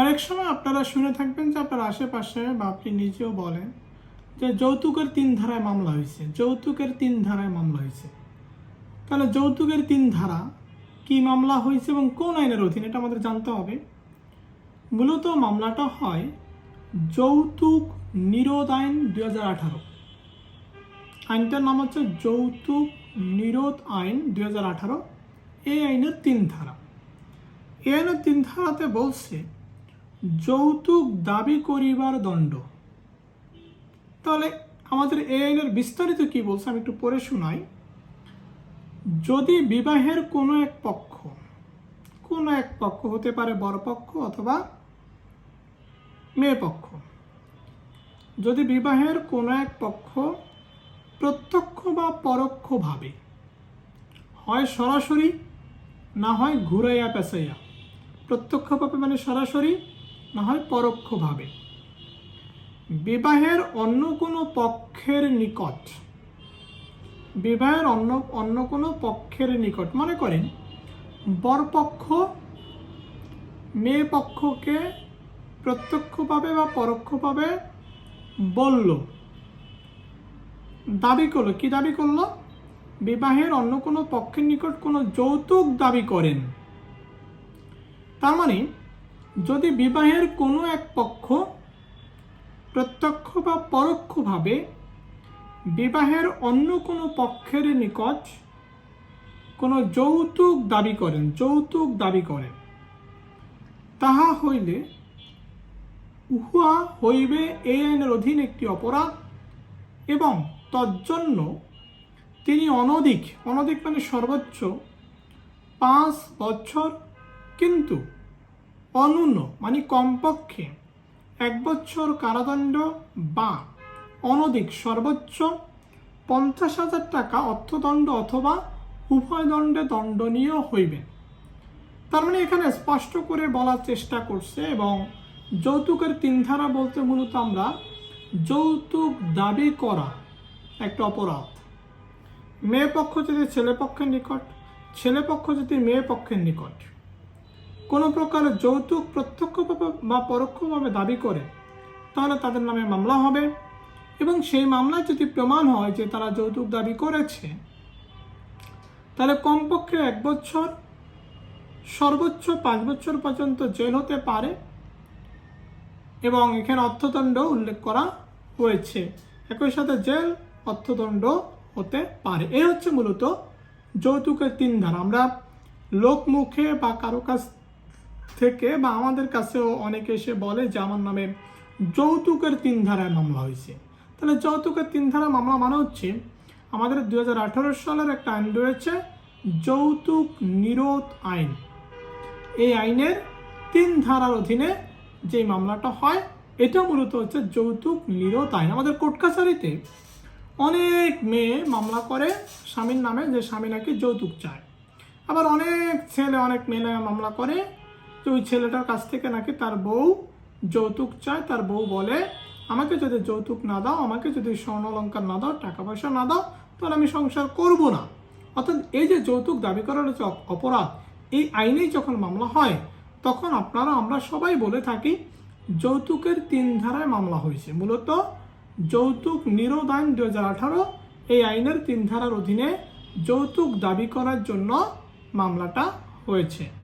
অনেক সময় আপনারা শুনে থাকবেন যে আপনার আশেপাশে বা আপনি নিজেও বলেন যে যৌতুকের তিন ধারায় মামলা হয়েছে, যৌতুকের তিন ধারায় মামলা হয়েছে। তাহলে যৌতুকের তিন ধারা কি মামলা হয়েছে এবং কোন আইনের অধীনে এটা আমাদের জানতে হবে? মূলত মামলাটা হয় যৌতুক নিরোধ আইন দুই হাজার আঠারো। আইনটার নাম হচ্ছে যৌতুক নিরোধ আইন দুই হাজার আঠারো, এই আইনের তিন ধারা। এই আইনের তিন ধারাতে বলছে যৌতুক দাবি করিবার দণ্ড। তাহলে আমাদের এই আইনের বিস্তারিত কি বলছে আমি একটু পড়ে শোনাই। যদি বিবাহের কোনো এক পক্ষ, কোনো এক পক্ষ হতে পারে বড় পক্ষ অথবা মেয়ে পক্ষ যদি বিবাহের কোনো এক পক্ষ প্রত্যক্ষ বা পরোক্ষভাবে হয় সরাসরি, না হয় ঘুরাইয়া পেঁচাইয়া প্রত্যক্ষভাবে মানে সরাসরি না হয় পরোক্ষভাবে। বিবাহের অন্য কোনো পক্ষের নিকট, বিবাহের অন্য অন্য কোনো পক্ষের নিকট, মনে করেন বরপক্ষ মেয়ে পক্ষকে প্রত্যক্ষভাবে বা পরোক্ষভাবে বলল, দাবি করল, কি দাবি করল? বিবাহের অন্য কোনো পক্ষের নিকট কোনো যৌতুক দাবি করেন। তার মানে যদি বিবাহের কোনো এক পক্ষ প্রত্যক্ষ বা পরোক্ষভাবে বিবাহের অন্য কোনো পক্ষের নিকট কোনো যৌতুক দাবি করেন, যৌতুক দাবি করেন, তাহা হইলে উহা হইবে এই আইনের অধীন একটি অপরাধ এবং তজ্জন্য তিনি অনধিক অনধিক মানে সর্বোচ্চ পাঁচ বছর, কিন্তু অনূন্য মানে কমপক্ষে। এক বছর কারাদণ্ড বা অনধিক সর্বোচ্চ পঞ্চাশ হাজার টাকা অর্থদণ্ড অথবা উভয় দণ্ডে দণ্ডনীয় হইবে। তার মানে এখানে স্পষ্ট করে বলার চেষ্টা করছে এবং যৌতুকের তিন ধারা বলতে মূলত আমরা যৌতুক দাবি করা একটা অপরাধ। মেয়ে পক্ষ যদি ছেলে পক্ষের নিকট ছেলে পক্ষ যদি মেয়ে পক্ষের নিকট। কোনো প্রকার যৌতুক প্রত্যক্ষভাবে বা পরোক্ষভাবে দাবি করে, তাহলে তাদের নামে মামলা হবে। এবং সেই মামলায় যদি প্রমাণ হয় যে তারা যৌতুক দাবি করেছে, তাহলে কমপক্ষে এক বছর, সর্বোচ্চ পাঁচ বছর পর্যন্ত জেল হতে পারে। এবং এখানে অর্থদণ্ড উল্লেখ করা হয়েছে। একই সাথে জেল অর্থদণ্ড হতে পারে। এই হচ্ছে মূলত যৌতুকের তিন ধারা। আমরা লোকমুখে বা কারও কাছ থেকে বা আমাদের কাছেও অনেকে এসে বলে যে আমার নামে যৌতুকের তিন ধারায় মামলা হয়েছে। তাহলে যৌতুকের তিন ধারা মামলা মানে হচ্ছে আমাদের দু হাজার আঠারো সালের একটা আইন রয়েছে, যৌতুক নিরোধ আইন। এই আইনের তিন ধারার অধীনে যে মামলাটা হয়, এটা মূলত হচ্ছে যৌতুক নিরোধ আইন। আমাদের কোর্ট কাছারিতে অনেক মেয়ে মামলা করে স্বামীর নামে যে স্বামী নাকি যৌতুক চায়। আবার অনেক ছেলে, অনেক মেয়ে মামলা করে যে ওই ছেলেটার কাছ থেকে নাকি তার বউ যৌতুক চায়, তার বউ বলে, আমাকে যদি যৌতুক না দাও, আমাকে যদি স্বর্ণ অলঙ্কার না দাও, টাকা পয়সা না দাও, তাহলে আমি সংসার করব না। অর্থাৎ এই যে যৌতুক দাবি করার যে অপরাধ, এই আইনেই যখন মামলা হয়, তখন আপনারা, আমরা সবাই বলে থাকি, যৌতুকের তিন ধারায় মামলা হয়েছে। মূলত যৌতুক নিরোধ আইন দুই হাজার আঠারো, এই আইনের তিন ধারার অধীনে যৌতুক দাবি করার জন্য মামলাটা হয়েছে।